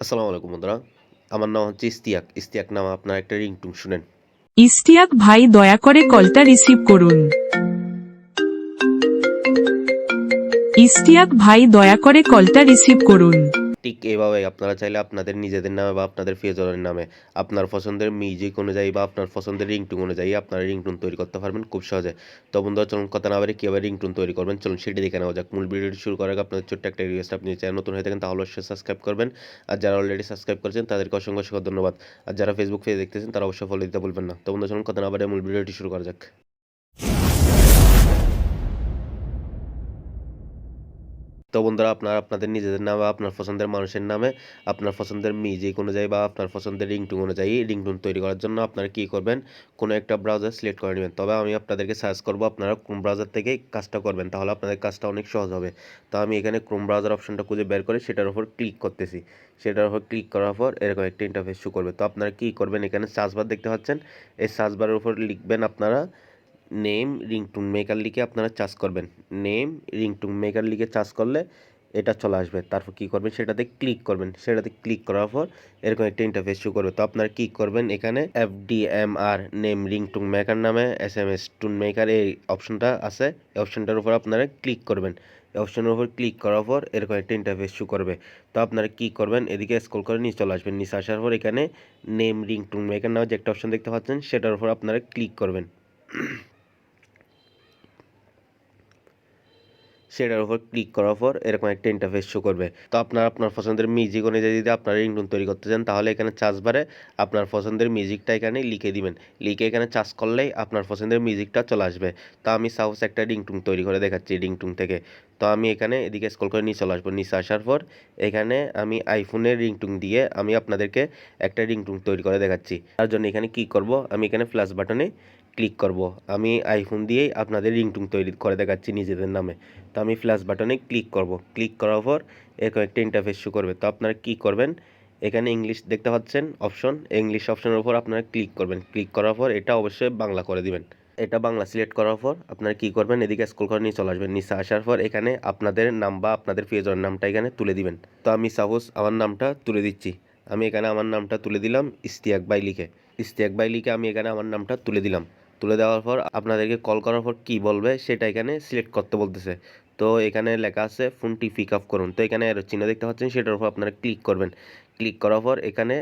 আসসালামু আলাইকুম বন্ধুরা। আমার নাম হচ্ছে ইস্তিয়াক ইস্তিয়াক নাম আপনার একটা রিংটুন, শুনেন। ইস্তিয়াক ভাই, দয়া করে কলটা রিসিভ করুন। ইস্তিয়াক ভাই, দয়া করে কলটা রিসিভ করুন। ঠিক এইভাবে আপনারা চাইলে আপনাদের নিজেদের নামে বা আপনাদের প্রিয়জনের নামে আপনার পছন্দের মিউজিক অনুযায়ী বা আপনার পছন্দের রিংটুন অনুযায়ী আপনারা রিংটুন তৈরি করতে পারবেন খুব সহজে। তো বন্ধুরা, চলুন কথা না বাড়ি কীভাবে রিংটুন তৈরি করবেন? চলুন সেটি দেখে নেওয়া যাক। মূল ভিডিওটি শুরু করার আগে আপনাদের ছোট্ট একটা রিকোয়েস্ট আপনি চ্যানেল নতুন হয়ে থাকেন তাহলে অবশ্যই সাবস্ক্রাইব করবেন। আর যারা অলরেডি সাবস্ক্রাইব করেছেন, তাদেরকে অসংখ্য অসংখ্য ধন্যবাদ। আর যারা ফেসবুক পেজে দেখতেছেন, তারা অবশ্যই ফলো দিতে বলবেন না। তো বন্ধুরা, চলুন কথা না বাড়ি মূল ভিডিওটি শুরু করা যাক। তো বন্ধুরা, আপনারা আপনাদের নিজেদের নামে, আপনার পছন্দের মানুষের নামে, আপনার পছন্দের মিউজিক অনুযায়ী বা আপনার পছন্দের রিংটুন অনুযায়ী রিংটুন তৈরি করার জন্য আপনারা কী করবেন? কোনো একটা ব্রাউজার সিলেক্ট করে নেবেন। তবে আমি আপনাদেরকে সার্চ করব, আপনারা ক্রোম ব্রাউজার থেকে কাজটা করবেন। তাহলে আপনাদের কাজটা অনেক সহজ হবে। তো আমি এখানে ক্রোম ব্রাউজার অপশনটা খুঁজে বের করে সেটার উপর ক্লিক করতেছি। সেটার উপর ক্লিক করার পর এরকম একটা ইন্টারফেস শো করবে। তো আপনারা কী করবেন? এখানে সার্চ বার দেখতে পাচ্ছেন। এই সার্চ বারের উপর লিখবেন আপনারা নেম রিংটুন মেকার লিখে আপনারা চার্জ করবেন। নেম রিংটুন মেকার লিখে চার্জ করলে এটা চলে আসবে। তারপর কী করবেন? সেটাতে ক্লিক করবেন। সেটাতে ক্লিক করার পর এরকম একটা ইন্টারফেস শো করবে। তো আপনারা কী করবেন? এখানে এফ ডি এম আর নেম রিংটুন মেকার নামে S M S tune maker এই অপশনটা আছে। এই অপশনটার উপর আপনারা ক্লিক করবেন। এই অপশনের উপর ক্লিক করার পর এরকম একটা ইন্টারফেস শো করবে। তো আপনারা কী করবেন? এদিকে স্ক্রল করে নিচে চলে আসবেন। নিচে আসার পর এখানে নেম রিংটুন মেকার নামে যে একটা অপশন দেখতে পাচ্ছেন, সেটার উপর আপনারা ক্লিক করবেন। সেটার উপর ক্লিক করার পর এরকম একটা ইন্টারফেস শো করবে। তো আপনার আপনার পছন্দের মিউজিক অনুযায়ী যদি আপনার রিংটোন তৈরি করতে চান, তাহলে এখানে চার্জ বারে আপনার পছন্দের মিউজিকটা এখানে লিখে দিবেন। লিখে এখানে চার্জ করলেই আপনার পছন্দের মিউজিকটা চলে আসবে। তো আমি সাপোজ একটা রিংটুন তৈরি করে দেখাচ্ছি রিংটুন থেকে। তো আমি এখানে এদিকে স্কল করে নিচে চলে আসব। নিচে আসার পর এখানে আমি আইফোনের রিংটুন দিয়ে আমি আপনাদেরকে একটা রিংটুন তৈরি করে দেখাচ্ছি। তার জন্য এখানে কি করব? আমি এখানে ফ্ল্যাশ বাটনে ক্লিক করব। আমি আইফোন দিয়েই আপনাদের রিংটুন তৈরি করে দেখাচ্ছি নিজেদের নামে। তো আমি ফ্ল্যাশ বাটনে ক্লিক করব। ক্লিক করার পর এরকম একটা ইন্টারফেস শো করবে। তো আপনারা কি করবেন? এখানে ইংলিশ দেখতে পাচ্ছেন অপশন ইংলিশ অপশনের উপর আপনারা ক্লিক করবেন। ক্লিক করার পর এটা অবশ্যই বাংলা করে দিবেন। এটা বাংলা সিলেক্ট করার পর আপনারা কী করবেন? এদিকে স্কুল করে নিয়ে চলে আসবেন। নিচে আসার পর এখানে আপনাদের নাম বা আপনাদের প্রিয়জনের নামটা এখানে তুলে দিবেন। তো আমি সাপোজ আমার নামটা তুলে দিচ্ছি। আমি এখানে আমার নামটা তুলে দিলাম ইস্তিয়াক বাই লিখে। ইস্তিয়াক বাই লিখে আমি এখানে আমার নামটা তুলে দিলাম। তুলে দেওয়ার পর আপনাদেরকে কল করার পর কি বলবে সেটা এখানে সিলেক্ট করতে বলতেছে। তো এখানে লেখা আছে, ফোনটি পিক আপ করুন। তো এখানে চিহ্ন দেখতে পাচ্ছেন, সেটার উপর আপনারা ক্লিক করবেন। ক্লিক করার পর এখানে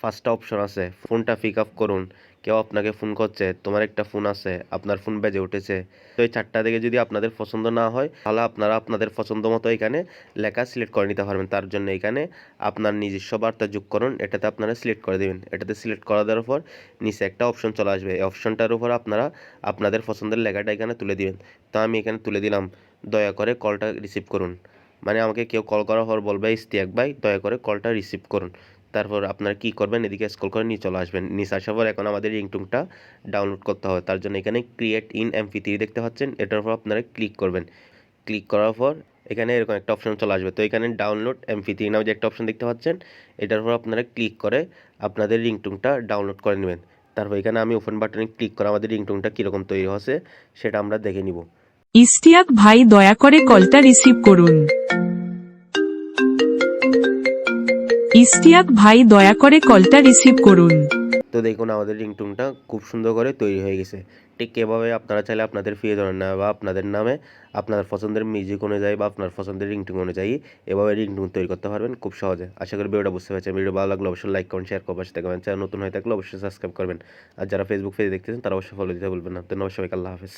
ফার্স্টটা অপশন আছে, ফোনটা পিক আপ করুন। কেউ আপনাকে ফোন করছে, তোমার একটা ফোন আছে, আপনার ফোন বেজে উঠেছে, তো এই চারটা থেকে যদি আপনাদের পছন্দ না হয়, তাহলে আপনারা আপনাদের পছন্দ মতো এখানে লেখা সিলেক্ট করে নিতে পারবেন। তার জন্য এখানে আপনার নিজস্ব বার্তা যোগ করুন, এটাতে আপনারা সিলেক্ট করে দেবেন। এটাতে সিলেক্ট করা দেওয়ার পর নিচে একটা অপশন চলে আসবে। এই অপশনটার উপর আপনারা আপনাদের পছন্দের লেখাটা এখানে তুলে দিবেন। তো আমি এখানে তুলে দিলাম, দয়া করে কলটা রিসিভ করুন। মানে আমাকে কেউ কল করার পর বলবে ইস্তিয়াক ভাই, দয়া করে কলটা রিসিভ করুন। তারপর আপনারা কি করবেন? এদিকে স্ক্রল করে নিয়ে চলে আসবেন। নিচে আসার পর এখন আমাদের রিংটুনটা ডাউনলোড করতে হবে। তার জন্য এখানে ক্রিয়েট ইন এমপি থ্রি দেখতে পাচ্ছেন। এটার উপর আপনারা ক্লিক করবেন। ক্লিক করার পর এখানে এরকম একটা অপশন চলে আসবে। তো এখানে ডাউনলোড এমপি থ্রি নামে যে একটা অপশন দেখতে পাচ্ছেন, এটার উপর আপনারা ক্লিক করে আপনাদের রিংটুনটা ডাউনলোড করে নেবেন। তারপর এখানে আমি ওপেন বাটনে ক্লিক করে আমাদের রিংটুনটা কীরকম তৈরি হচ্ছে সেটা আমরা দেখে নিব। ইস্তিয়াক ভাই, দয়া করে কলটা রিসিভ করুন। ইস্তিয়াক ভাই দয়া করে কলটা রিসিভ করুন। তো দেখুন, আমাদের রিংটুনটা খুব সুন্দর করে তৈরি হয়ে গেছে। ঠিক এভাবে আপনারা চাইলে আপনাদের প্রিয়জনের নামে বা আপনাদের নামে আপনার পছন্দের মিউজিক অনুযায়ী বা আপনার পছন্দের রিংটুন অনুযায়ী এভাবে রিংটুন তৈরি করতে পারবেন খুব সহজে। আশা করি ভিডিওটা বুঝতে পারছেন। ভিডিও ভালো লাগলে অবশ্যই লাইক কমেন্ট শেয়ার করবেন সাথে কমেন্ট চ্যানেল নতুন হয়ে থাকলে অবশ্যই সাবস্ক্রাইব করবেন। আর যারা ফেসবুক পেজে দেখতেছেন, তারা অবশ্যই ফলো দিতে ভুলবেন না। ধন্যবাদ সবাইকে, আল্লাহ হাফেজ।